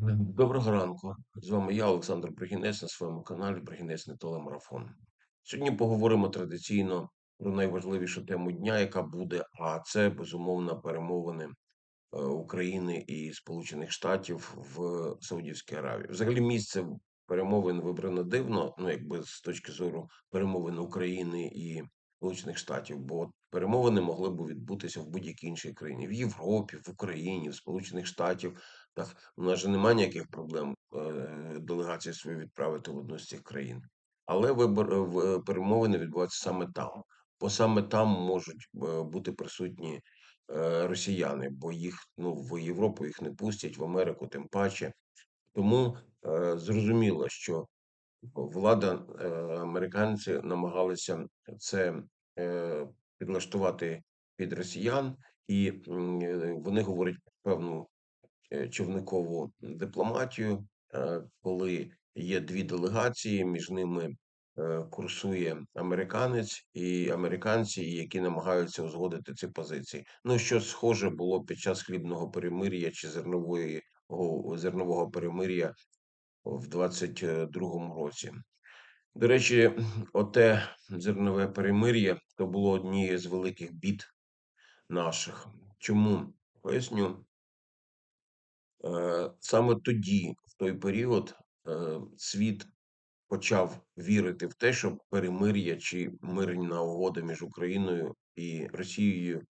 Доброго ранку. З вами я, Олександр Бригінець, на своєму каналі Бригінець не телемарафон. Сьогодні поговоримо традиційно про найважливішу тему дня, яка буде, а це безумовно перемовини е, України і Сполучених Штатів в Саудівській Аравії. Взагалі, місце перемовин вибрано дивно, ну якби з точки зору перемовин України і Сполучених Штатів, бо перемовини могли б відбутися в будь-якій іншій країні в Європі, в Україні, в Сполучених Штатів. Так, у нас же немає ніяких проблем е, делегації свою відправити в одну з цих країн. Але вибор е, е, перемовини відбуваються саме там, бо саме там можуть бути присутні росіяни, бо їх ну в Європу їх не пустять, в Америку тим паче. Тому зрозуміло, що влада, е, американці намагалися це е, підлаштувати під росіян, і е, вони говорять про певну човникову дипломатію, коли є дві делегації, між ними курсує американець і американці, які намагаються узгодити ці позиції. Ну що схоже було під час хлібного перемир'я чи зернової зернового перемир'я в 22-му році. До речі, оте зернове перемир'я то було однією з великих бід наших. Чому? Поясню. Е, Саме тоді, в той період, е, світ почав вірити в те, що перемир'я чи мирна угода між Україною і Росією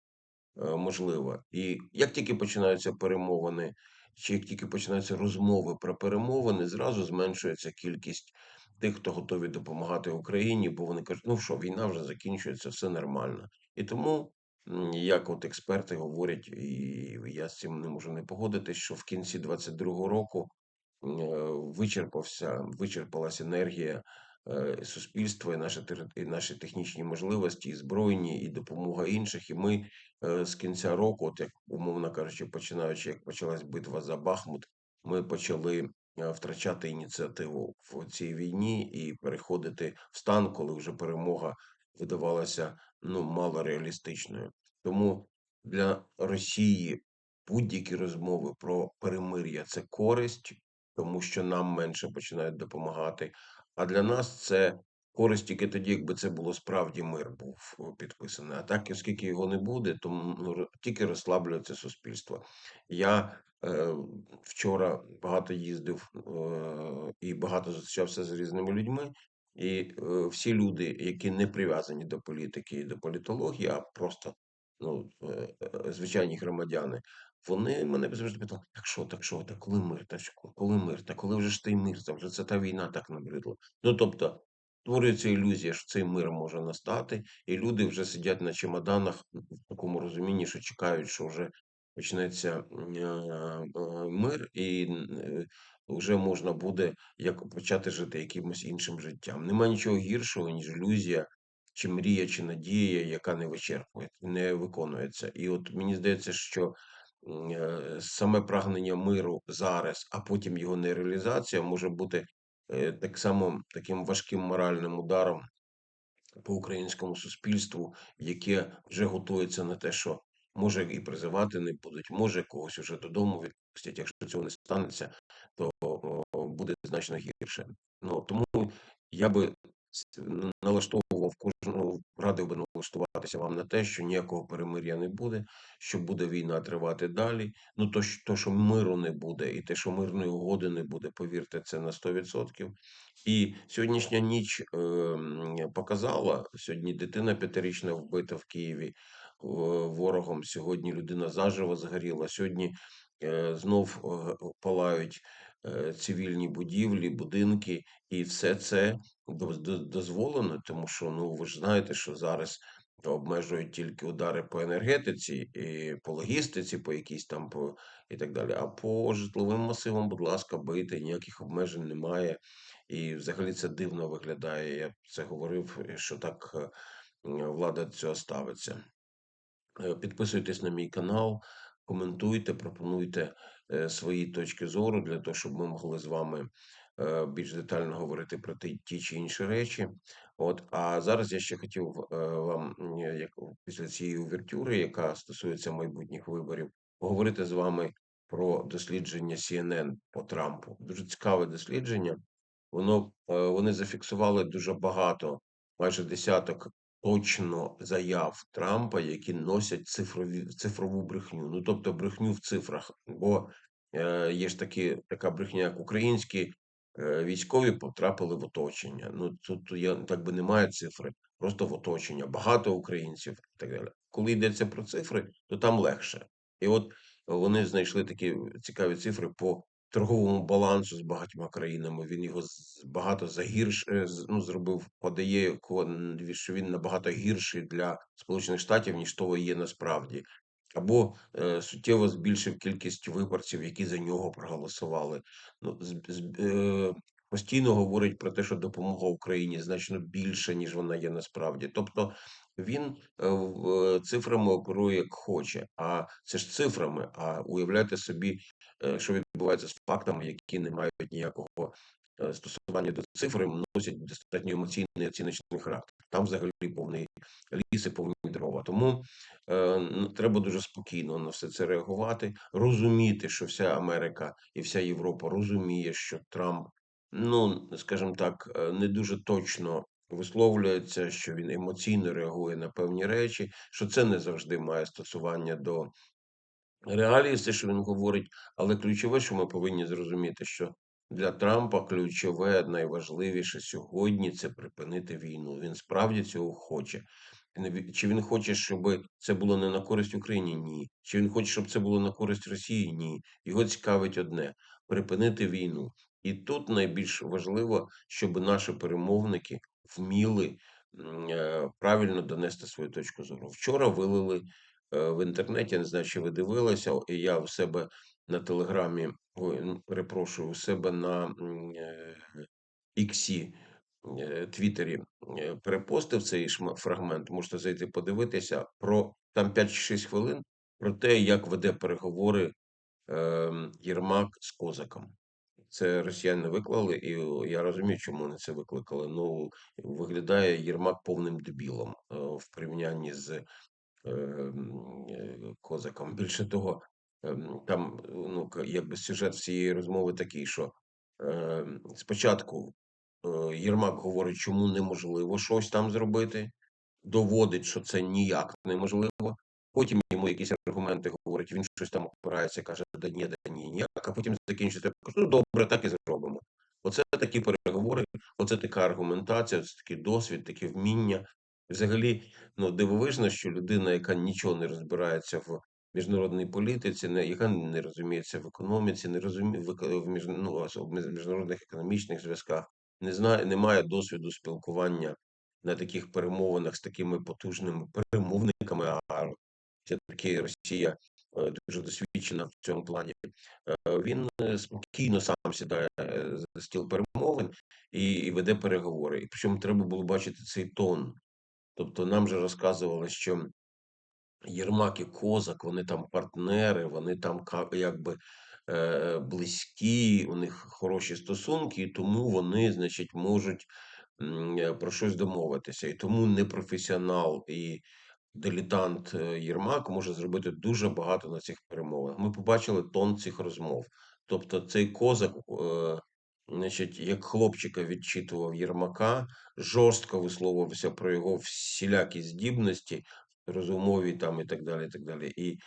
е, можлива. І як тільки починаються перемовини, чи як тільки починаються розмови про перемовини, зразу зменшується кількість тих, хто готові допомагати Україні, бо вони кажуть, ну що, війна вже закінчується, все нормально. І тому, як от експерти говорять, і я з цим не можу не погодитись, що в кінці 22-го року е, вичерпався, вичерпалась енергія е, суспільства, і наші, і наші технічні можливості, і збройні, і допомога інших. І ми е, з кінця року, от як умовно кажучи, починаючи, як почалась битва за Бахмут, ми почали е, втрачати ініціативу в цій війні і переходити в стан, коли вже перемога видавалася ну мало реалістичною. Тому для Росії будь-які розмови про перемир'я це користь, тому що нам менше починають допомагати. А для нас це користь тільки тоді, якби це було справді мир був підписаний. А так, оскільки його не буде, то ну, тільки розслаблюється суспільство. Я е, вчора багато їздив е, і багато зустрічався з різними людьми. І е, всі люди, які не прив'язані до політики і до політології, а просто ну, е, е, звичайні громадяни, вони мене завжди питали: так що, так що, так коли мир, так коли мир, та коли вже ж той мир, та вже це та війна так набридла. Ну тобто створюється ілюзія, що цей мир може настати, і люди вже сидять на чемоданах в такому розумінні, що чекають, що вже почнеться е, е, мир, і е, вже можна буде як почати жити якимось іншим життям. Нема нічого гіршого, ніж ілюзія. Чи мрія, чи надія, яка не вичерпує, не виконується. І от мені здається, що саме прагнення миру зараз, а потім його нереалізація може бути е, так само таким важким моральним ударом по українському суспільству, яке вже готується на те, що може і призивати не будуть, може когось уже додому відпустять. Якщо цього не станеться, то буде значно гірше. Ну тому я би налаштовував кожного, радив би налаштуватися вам на те, що ніякого перемир'я не буде, що буде війна тривати далі. Ну то, то, що миру не буде, і те, що мирної угоди не буде, повірте, це на 100%. І сьогоднішня ніч е, показала, сьогодні дитина п'ятирічна вбита в Києві е, ворогом. Сьогодні людина заживо згоріла. Сьогодні е, знов е, палають цивільні будівлі, будинки, і все це доз- доз- дозволено, тому що ну ви ж знаєте, що зараз обмежують тільки удари по енергетиці і по логістиці, по якійсь там по і так далі. А по житловим масивам, будь ласка, бийте, ніяких обмежень немає. І взагалі це дивно виглядає. Я це говорив, е, що так е, влада до цього ставиться. Е, Підписуйтесь на мій канал, коментуйте, пропонуйте е, свої точки зору для того, щоб ми могли з вами е, більш детально говорити про ті, чи інші речі. От, а зараз я ще хотів е, вам, як після цієї увертюри, яка стосується майбутніх виборів, поговорити з вами про дослідження CNN по Трампу. Дуже цікаве дослідження. Воно е, вони зафіксували дуже багато, майже десяток точно заяв Трампа, які носять цифрові цифрову брехню. Ну тобто брехню в цифрах. Бо е, є ж такі така брехня, як українські е, військові потрапили в оточення. Ну тут я так би немає цифри, просто в оточення. Багато українців і так далі. Коли йдеться про цифри, то там легше. І от вони знайшли такі цікаві цифри по торговому балансу з багатьма країнами. Він його багато загірш е, ну, зробив, подає, що він набагато гірший для Сполучених Штатів, ніж того є насправді. Або е, суттєво збільшив кількість виборців, які за нього проголосували. Ну, з, з, е, постійно говорить про те, що допомога Україні значно більше, ніж вона є насправді. Тобто він е, е, цифрами оперує як хоче. А це ж цифрами. А уявляйте собі, е, що відбувається з фактами, які не мають ніякого стосування до цифри, носять достатньо емоційний оціночний характер. Там взагалі повний ліс і повні дрова. Тому е, ну, треба дуже спокійно на все це реагувати, розуміти, що вся Америка і вся Європа розуміє, що Трамп, ну скажімо так, не дуже точно. Висловлюється, що він емоційно реагує на певні речі, що це не завжди має стосування до реалії, все, що він говорить, але ключове, що ми повинні зрозуміти, що для Трампа ключове, найважливіше сьогодні це припинити війну. Він справді цього хоче. Чи він хоче, щоб це було не на користь Україні? Ні. Чи він хоче, щоб це було на користь Росії? Ні. Його цікавить одне припинити війну. І тут найбільш важливо, щоб наші перемовники вміли е, правильно донести свою точку зору. Вчора вилили е, в інтернеті, не знаю, чи ви дивилися, і я у себе на телеграмі, ой, перепрошую, у себе на е, Іксі, Твіттері перепостив цей фрагмент. Можете зайти подивитися про там 5-6 хвилин про те, як веде переговори е, Єрмак з Козаком. Це росіяни виклали, і я розумію, чому вони це викликали. Ну, виглядає Єрмак повним дебілом е, в порівнянні з ем, е, Козаком. Більше того, ем, там ну, якби сюжет всієї розмови такий, що ем, спочатку е, Єрмак говорить, чому неможливо щось там зробити, доводить, що це ніяк неможливо. Потім йому якісь аргументи говорить, він щось там опирається, каже, да ні, да ні, ніяк, а потім закінчиться, ну добре, так і зробимо. Оце такі переговори, оце така аргументація, це такий досвід, таке вміння. Взагалі, ну дивовижно, що людина, яка нічого не розбирається в міжнародній політиці, не яка не розуміється в економіці, не розуміє в, між, ну, між- міжнародних економічних зв'язках, не знає, не має досвіду спілкування на таких перемовинах з такими потужними перемовниками, а все-таки Росія е, дуже досвідчена в цьому плані. Е, Він е, спокійно сам сідає за стіл перемовин і, веде переговори. І причому треба було бачити цей тон. Тобто нам же розказували, що Єрмак і Козак, вони там партнери, вони там якби близькі, у них хороші стосунки, і тому вони, значить, можуть про щось домовитися. І тому непрофесіонал і дилетант е, Єрмак може зробити дуже багато на цих перемовинах. Ми побачили тон цих розмов. Тобто цей козак, е, значить, як хлопчика відчитував Єрмака, жорстко висловився про його всілякі здібності розумові там і так далі. І так далі. І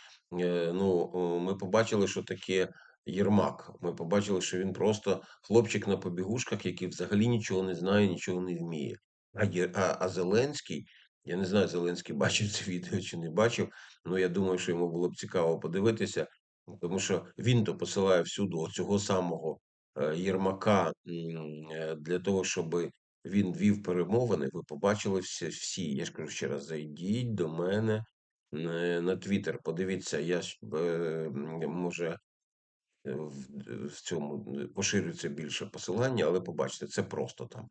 е, ну, ми побачили, що таке Єрмак. Ми побачили, що він просто хлопчик на побігушках, який взагалі нічого не знає, нічого не вміє. А, а, а Зеленський, я не знаю, Зеленський бачив це відео чи не бачив, але я думаю, що йому було б цікаво подивитися, тому що він то посилає всюди оцього самого е, Єрмака е, для того, щоб він вів перемовини. Ви побачили всі. Я ж кажу ще раз, зайдіть до мене на Твіттер. Подивіться, я е, може в, цьому поширюється більше посилання, але побачите, це просто там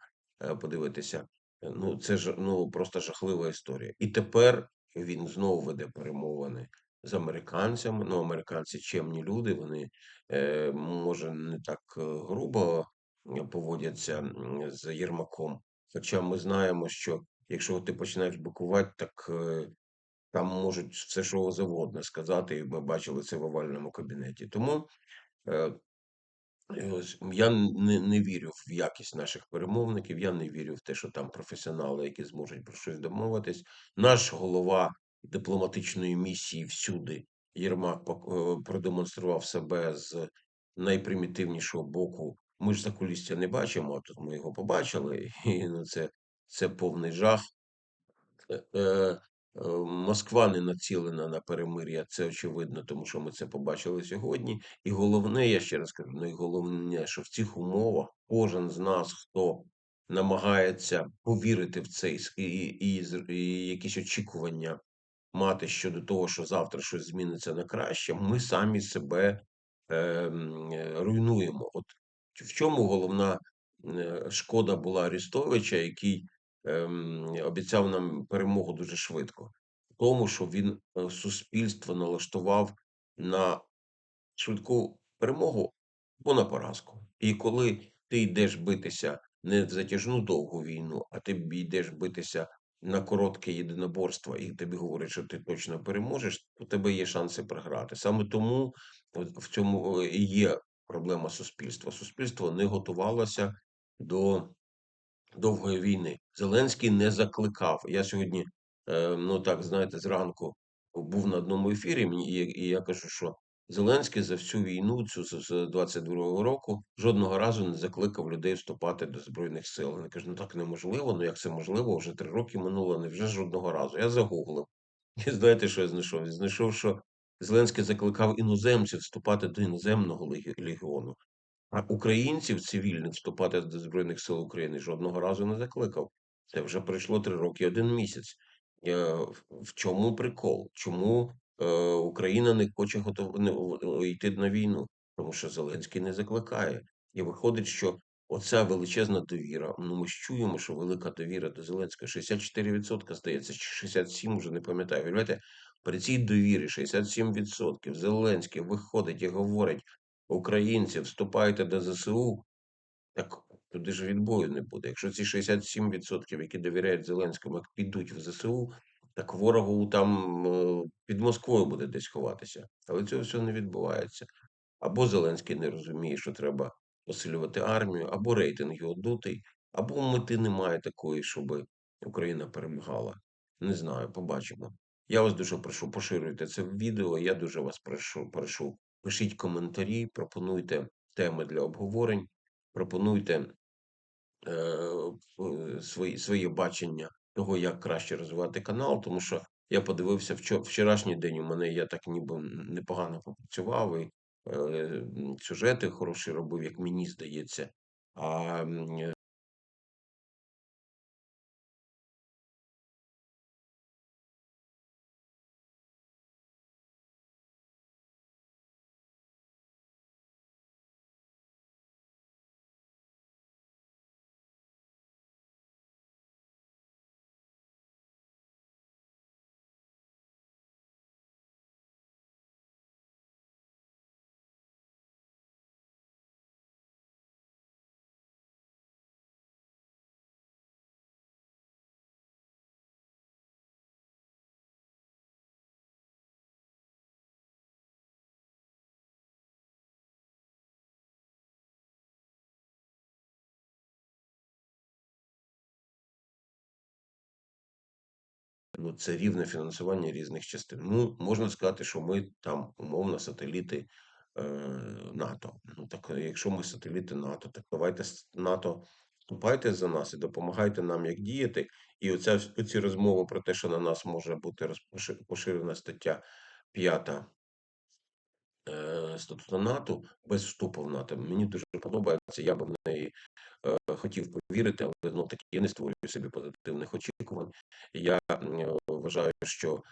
подивитися. Е, Ну, це ж ну просто жахлива історія. І тепер він знову веде перемовини з американцями. Ну, американці чемні люди, вони е, може не так е, грубо е, поводяться з Єрмаком. Хоча ми знаємо, що якщо ти починаєш бикувати, так е, там можуть все, що завгодно сказати, і ми бачили це в овальному кабінеті. Тому ось я не, не вірю в якість наших перемовників, я не вірю в те, що там професіонали, які зможуть про щось домовитись. Наш голова дипломатичної місії всюди, Єрмак, е, продемонстрував себе з найпримітивнішого боку. Ми ж за кулісся не бачимо, а тут ми його побачили, і ну, це, це повний жах. Е, е, Москва не націлена на перемир'я, це очевидно, тому що ми це побачили сьогодні. І головне, я ще раз кажу, найголовніше, що в цих умовах кожен з нас, хто намагається повірити в це і, і, і, якісь очікування мати щодо того, що завтра щось зміниться на краще, ми самі себе е, руйнуємо. От в чому головна е, шкода була Арістовича, який обіцяв нам перемогу дуже швидко, тому, що він е, суспільство налаштував на швидку перемогу або на поразку. І коли ти йдеш битися не в затяжну довгу війну, а ти йдеш битися на коротке єдиноборство, і тобі говорять, що ти точно переможеш, то тебе є шанси програти. Саме тому в цьому і є проблема суспільства. Суспільство не готувалося до довгої війни. Зеленський не закликав. Я сьогодні, е, ну так знаєте, зранку був на одному ефірі, і, я кажу, що Зеленський за всю війну, цю з 22-го року, жодного разу не закликав людей вступати до збройних сил. Я кажу, ну так неможливо. Ну як це можливо? Вже три роки минуло, не вже жодного разу. Я загуглив. І знаєте, що я знайшов? Я знайшов, що Зеленський закликав іноземців вступати до іноземного легіону. А українців цивільних вступати до Збройних сил України жодного разу не закликав. Це вже пройшло три роки, один місяць. Е, В чому прикол? Чому е, Україна не хоче готов... йти на війну? Тому що Зеленський не закликає. І виходить, що оця величезна довіра. Ну ми ж чуємо, що велика довіра до Зеленського 64%, здається, чи 67%, вже не пам'ятаю. При цій довірі 67% Зеленський виходить і говорить українці, вступайте до ЗСУ, так туди ж відбою не буде. Якщо ці 67%, які довіряють Зеленському, як підуть в ЗСУ, так ворогу там е, під Москвою буде десь ховатися. Але цього всього не відбувається. Або Зеленський не розуміє, що треба посилювати армію, або рейтинг його дутий, або мети немає такої, щоб Україна перемагала. Не знаю, побачимо. Я вас дуже прошу, поширюйте це відео. Я дуже вас прошу, прошу Пишіть коментарі, пропонуйте теми для обговорень, пропонуйте е, свої, своє бачення того, як краще розвивати канал, тому що я подивився вчора, вчорашній день. У мене я так ніби непогано попрацював і е, сюжети хороші робив, як мені здається. А ну, це рівне фінансування різних частин. Ну, можна сказати, що ми там умовно сателіти е, НАТО. Ну так, якщо ми сателіти НАТО, так давайте НАТО вступайте за нас і допомагайте нам як діяти. І оця оці розмови про те, що на нас може бути поширена стаття 5 е, статуту НАТО без вступу в НАТО. Мені дуже подобається. Я би в неї е, хотів повірити, але ну таки я не створюю собі позитивних очікувань. Я вважаю, що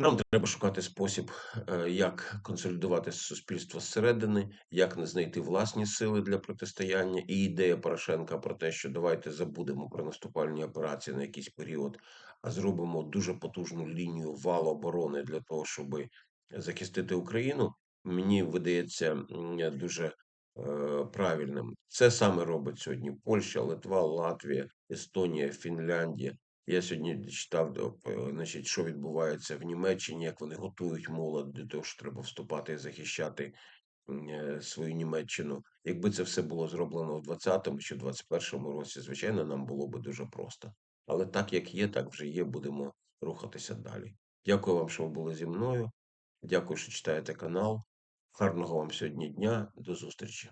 нам треба шукати спосіб, е, як консолідувати суспільство зсередини, як не знайти власні сили для протистояння. І ідея Порошенка про те, що давайте забудемо про наступальні операції на якийсь період, а зробимо дуже потужну лінію вал оборони для того, щоб захистити Україну. Мені видається дуже е, правильним. Це саме робить сьогодні Польща, Литва, Латвія, Естонія, Фінляндія Я сьогодні читав, до- значить, що відбувається в Німеччині, як вони готують молодь до того, що треба вступати і захищати е, свою Німеччину. Якби це все було зроблено в 20-му чи 21-му році, звичайно, нам було би дуже просто. Але так як є, так вже є, будемо рухатися далі. Дякую вам, що ви були зі мною. Дякую, що читаєте канал. Гарного вам сьогодні дня. До зустрічі.